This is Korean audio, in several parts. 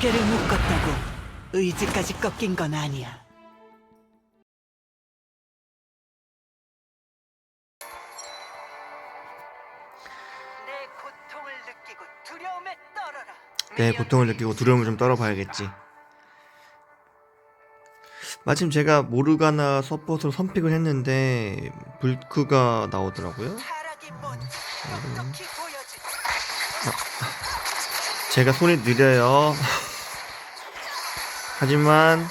어깨를 묶었다고 의지까지 꺾인 건 아니야. 내 고통을 느끼고 두려움에 떨어라. 내 고통을 느끼고 두려움을 좀 떨어봐야겠지. 마침 제가 모르가나 서폿으로 선픽을 했는데 불크가 나오더라고요. 타락이 뭔지 똑똑히 보여주지. 제가 손이 느려요. 하지만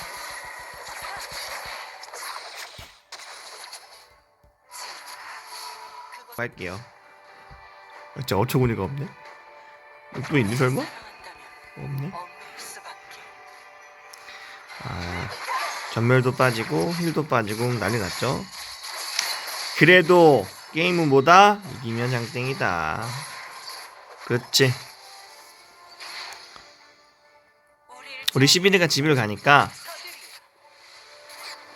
할게요. 진짜 어처구니가 없네. 또 있니 설마? 없네. 아, 전멸도 빠지고 힐도 빠지고 난리 났죠. 그래도 게임은 뭐다? 이기면 장땡이다. 그렇지. 우리 11위가 집을 가니까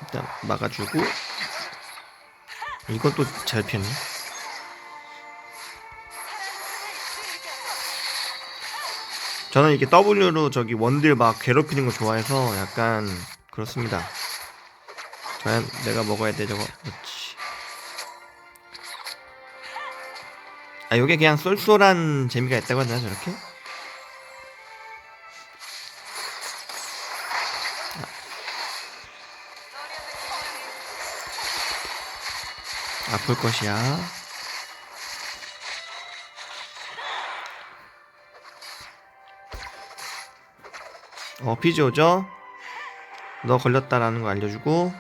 일단 막아주고 또잘 피했네. 저는 이렇게 W로 저기 원딜 막 괴롭히는 거 좋아해서 약간 그렇습니다. 과연 내가 먹어야 돼 저거. 그렇지. 아 요게 그냥 쏠쏠한 재미가 있다고 하나 저렇게? 아플 것이야. 어 피지 오죠? 너 걸렸다라는 거 알려주고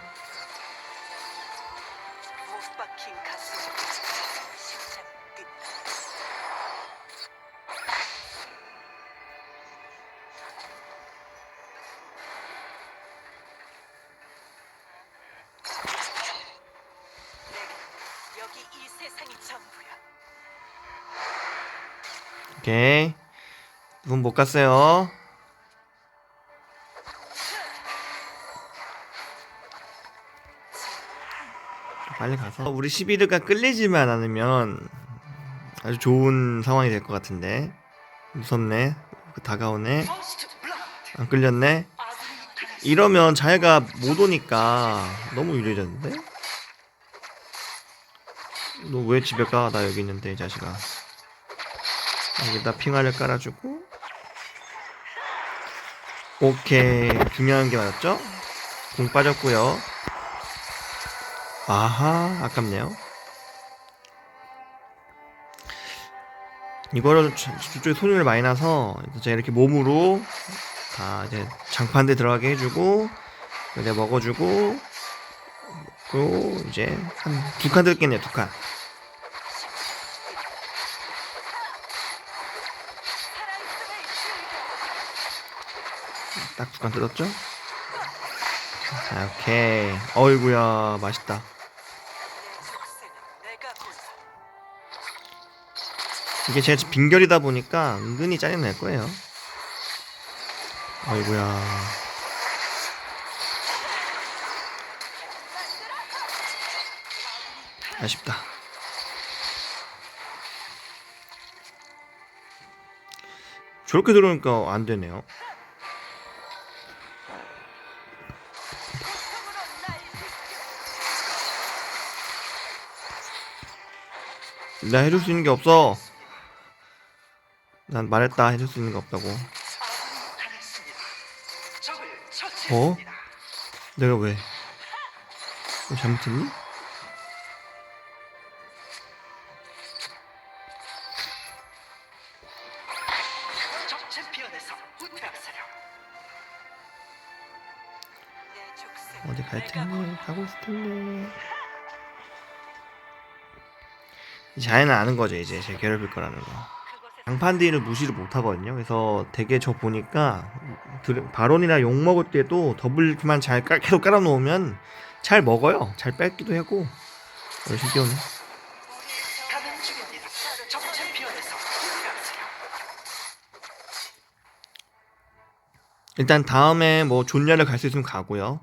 오케이. 문못 갔어요. 빨리 가서. 우리 시비르가 끌리지만 않으면 아주 좋은 상황이 될 것 같은데. 무섭네. 다가오네. 안 끌렸네. 이러면 자기가 못 오니까 너무 유리해졌는데 너 왜 집에 가? 나 여기 있는데 이 자식아. 여기다 핑화를 깔아주고. 오케이. 중요한 게 맞았죠? 공 빠졌고요. 아하 아깝네요. 이거를 저- 저쪽에 손을 많이 나서 제가 이렇게 몸으로 다 이제 장판대 들어가게 해주고 이제 먹어주고 그리고 이제 한 두 칸 들겠네요 두 칸 딱두칸 뜯었죠? 자, 오케이. 어이구야, 맛있다. 이게 제가 빈결이다 보니까 은근히 짜증날 거예요. 어이구야. 아쉽다. 저렇게 들어오니까 안 되네요. 나 해줄 수 있는 게 없어. 난 말했다 해줄 수 있는 게 없다고. 어? 내가 왜? 뭐 잘못했니? 어디 갈 텐데 가고 있을 텐데. 자연은 아는 거죠 이제 제 괴롭힐 거라는 거. 그곳에 장판디를 무시를 못 하거든요. 그래서 되게 저 보니까 바론이나 욕 먹을 때도 더블만 잘 깔, 계속 깔아 놓으면 잘 먹어요. 잘 뺏기도 하고 열심히 뛰어네. 일단 다음에 뭐 존야를 갈 수 있으면 가고요.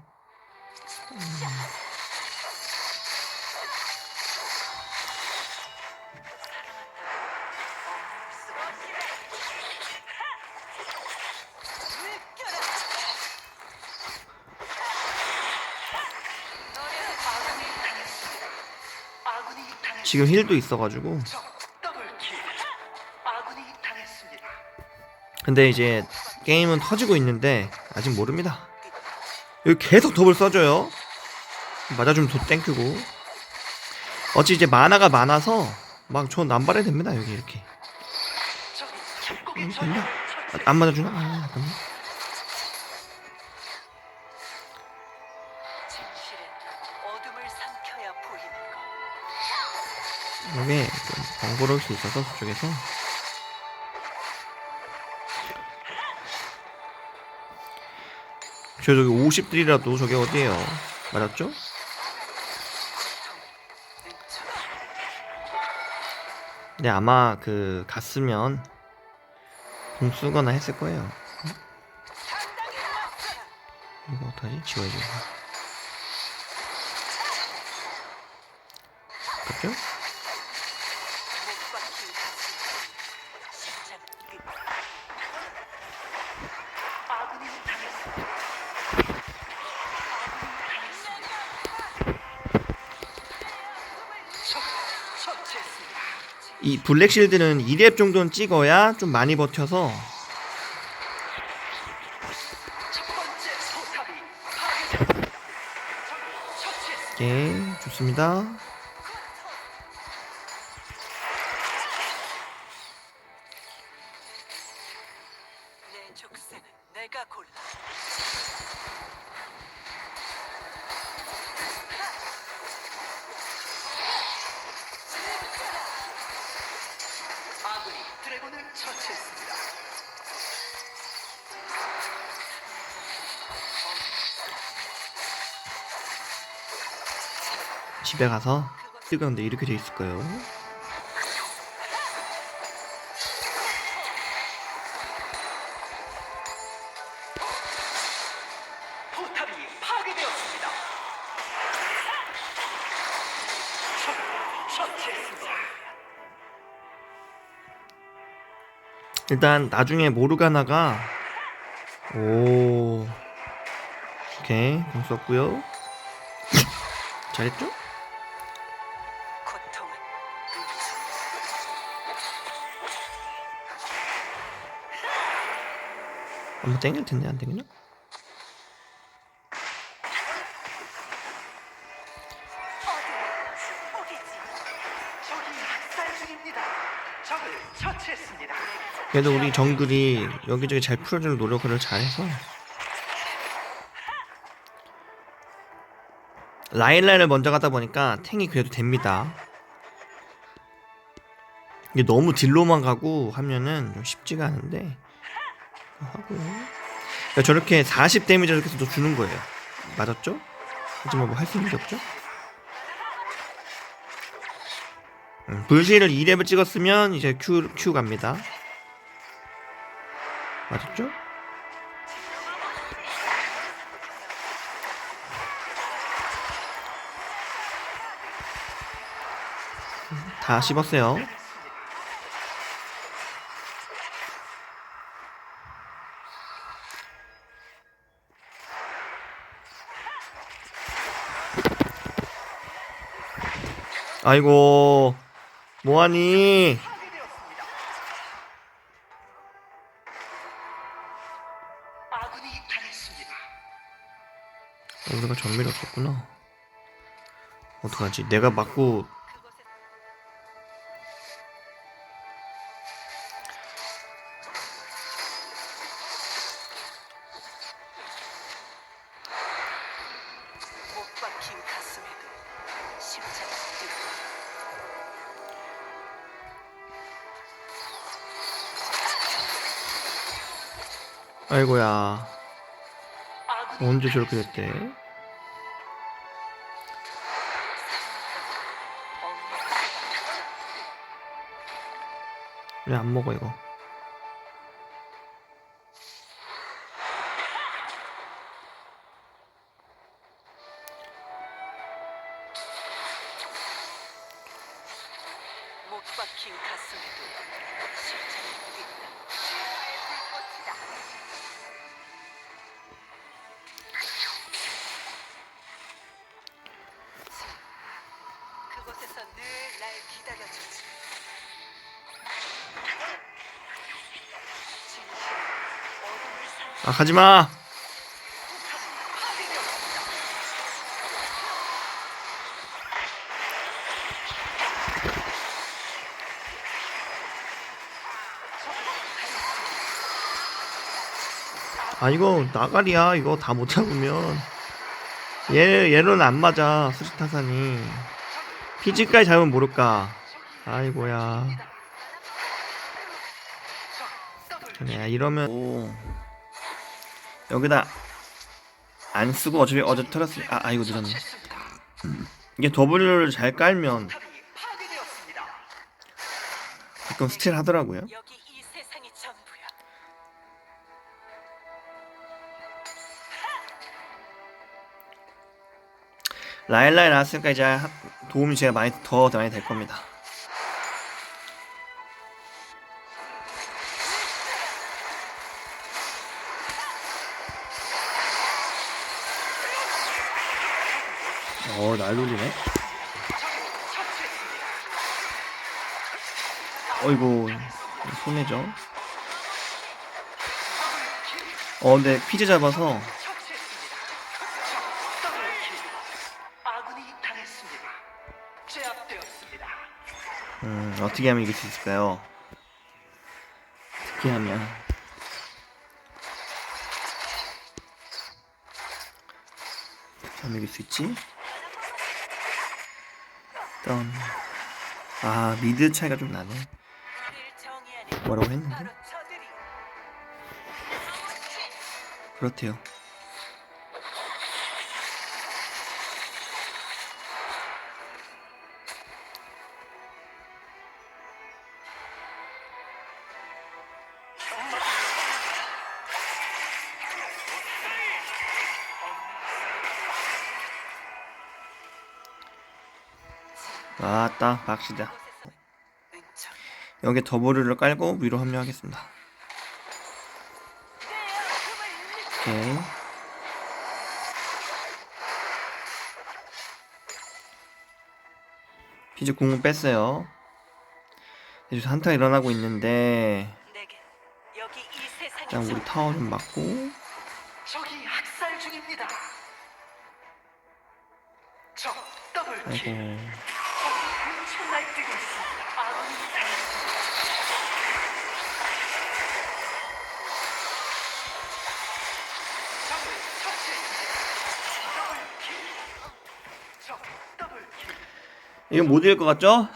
지금 힐도 있어가지고. 근데 이제 게임은 터지고 있는데 아직 모릅니다. 여기 계속 더블 써줘요. 맞아주면 도 땡큐고. 어찌 이제 만화가 많아서 막저 남발해 됩니다 여기 이렇게. 적이 음, 됐나? 아, 안 맞아주나? 아 잠깐만. 것. 여기 좀 번거로울 수 있어서 저쪽에서 저 저기 50들이라도 저게 어디에요? 맞았죠? 근데 아마 그 갔으면 공 쓰거나 했을 거예요. 이거 어떡하지? 지워야지. 갔죠? 이 블랙실드는 2렙 정도는 찍어야 좀 많이 버텨서. 예 좋습니다 집에 가서 뜨거운데 이렇게 돼 있을 거예요. 일단 나중에 모르가나가 오 오케이 공 썼고요 잘했죠? 한번 땡길 텐데 안 처치했습니다. 그래도 우리 정글이 여기저기 잘 풀어주는 노력을 잘해서 라인라인을 먼저 가다 보니까 탱이 그래도 됩니다. 이게 너무 딜로만 가고 하면은 좀 쉽지가 않은데 하고 그러니까 저렇게 40 데미지를 계속 또 주는 거예요. 맞았죠? 하지만 뭐 할 수 있는 게 없죠? 음, 불시를 2렙을 찍었으면 이제 Q, Q 갑니다. 맞았죠? 다 씹었어요. 아이고 뭐하니? 우리가 전멸이 없었구나. 어떡하지? 내가 맞고 아이고야 언제 저렇게 됐대? 왜 안 먹어 이거? 아 가지마. 아 이거 나가리야. 이거 다 못 잡으면. 얘 얘로는 안 맞아 수지타산이. 피지까지 잡으면 모를까. 아이고야. 그래 이러면 오. 여기다 안 쓰고 어차피 어제 털었으니 아, 아 이거 늦었네. 이게 W를 잘 깔면 가끔 스틸 하더라고요. 라일라이 나왔으니까 이제 하- 도움이 제가 많이 더 많이 될 겁니다 어, 날 돌리네. 어이구, 손해죠. 어, 근데 피지 잡아서. 음, 어떻게 하면 이길 수 있을까요? 어떻게 하면 하면 이길 수 있지? 일단 아 미드 차이가 좀 나네 뭐라고 했는데? 그렇대요 아따 박시다. 여기 더블을 깔고 위로 합류하겠습니다. 오케이. 피즈 궁을 뺐어요. 이제 한타 일어나고 있는데 일단 우리 타워 좀 맞고. 더블 아이고 뛰고 킬. 이거 못 이길 것 같죠?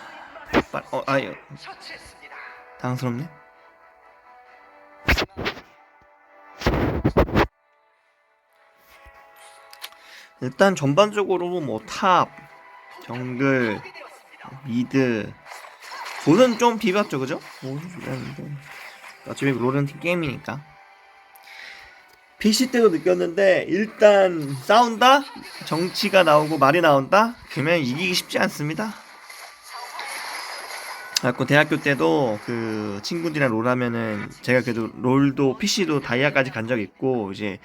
빨- 어, 아, 처치했습니다. 당황스럽네 일단 전반적으로 뭐 탑, 정글. 미드 롤은 좀 비봤죠 그죠? 어차피 롤은 게임이니까 PC 때도 느꼈는데 일단 싸운다? 정치가 나오고 말이 나온다? 그러면 이기기 쉽지 않습니다 그래갖고 대학교 때도 그 친구들이랑 롤하면은 제가 그래도 롤도 PC도 다이아까지 간 적 있고 이제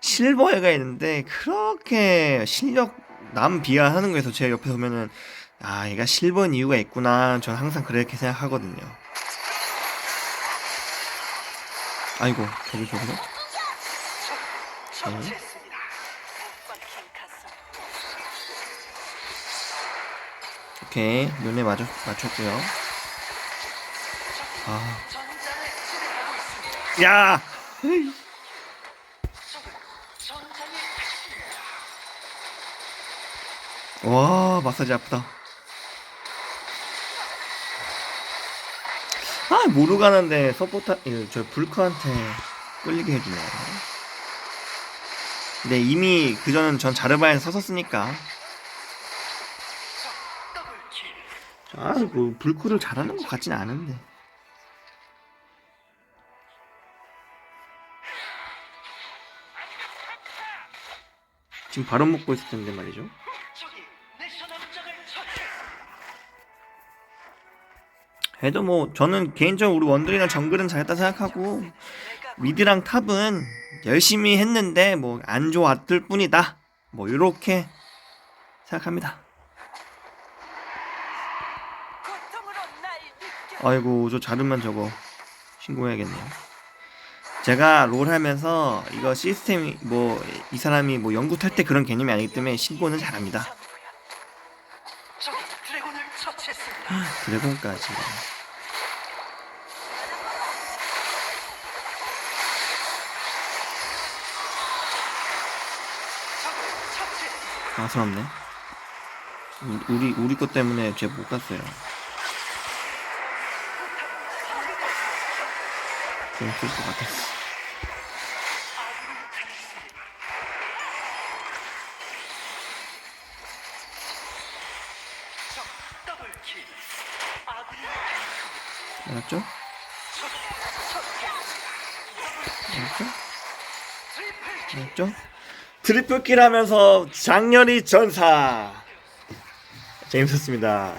실버에가 있는데 그렇게 실력 남 비하하는 거에서 제 옆에 보면은 아 얘가 실버인 이유가 있구나 저는 항상 그렇게 생각하거든요 아이고 저기. 꽉힌 가슴. 오케이 눈에 맞췄, 맞췄고요 아. 야! 와 마사지 아프다 아 모르가는데 서포터 저 불크한테 끌리게 해주네 근데 이미 그전은 전 자르바에 서 섰었으니까. 더블 킬. 아뭐 불크를 잘하는 것 같진 않은데. 지금 바로 먹고 있을 텐데 말이죠 해도 뭐 저는 개인적으로 우리 원들이랑 정글은 잘했다 생각하고 미드랑 탑은 열심히 했는데 뭐 안 좋았을 뿐이다. 뭐 이렇게 생각합니다. 아이고 저 자르만 저거 신고해야겠네요. 제가 롤 하면서 이거 시스템이 뭐 이 사람이 뭐 연구 탈 때 그런 개념이 아니기 때문에 신고는 잘합니다. 드래곤까지. 당스럽네. 우리 우리 것 때문에 쟤 못 갔어요. 좀 쓸 것 같았어. 알았죠? 알았죠? 알았죠? 트리플킬 하면서 장렬히 전사. 재밌었습니다.